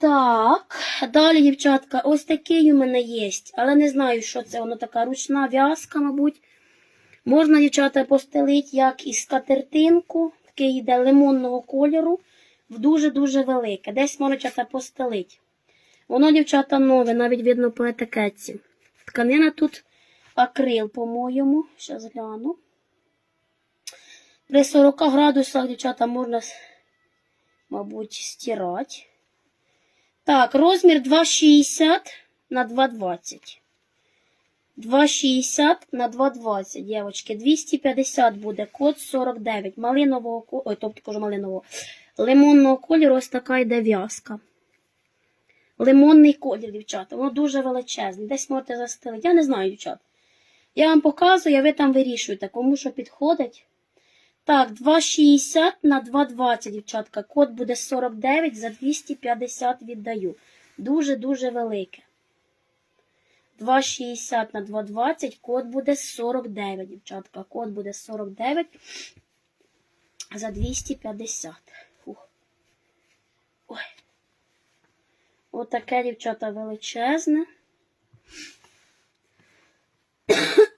Так, далі, дівчатка, ось такий у мене є, але не знаю, що це. Воно така ручна в'язка, мабуть. Можна, дівчата, постелити як із скатертинку, такий йде лимонного кольору, в дуже-дуже велике. Десь можна, дівчата, постелити. Воно, дівчата, нове, навіть видно по етикетці. Тканина тут акрил, по-моєму. Зараз гляну. При 40 градусах, дівчата, можна, мабуть, стирати. Так, розмір 2,60 на 2,20. 2,60 на 2,20, дівчатки. 250 буде, код 49. Малинового, ой, тобто кажу малинового. Лимонного кольору ось така йде в'язка. Лимонний колір, дівчата. Воно дуже величезне. Десь можете застелити. Я не знаю, дівчат. Я вам показую, а ви там вирішуєте, кому що підходить. Так, 2,60 на 2,20, дівчатка. Код буде 49, за 250 віддаю. Дуже-дуже велике. 2,60 на 2,20, код буде 49, дівчатка. Код буде 49 за 250. Фух. Ой. Отаке, дівчата, величезне.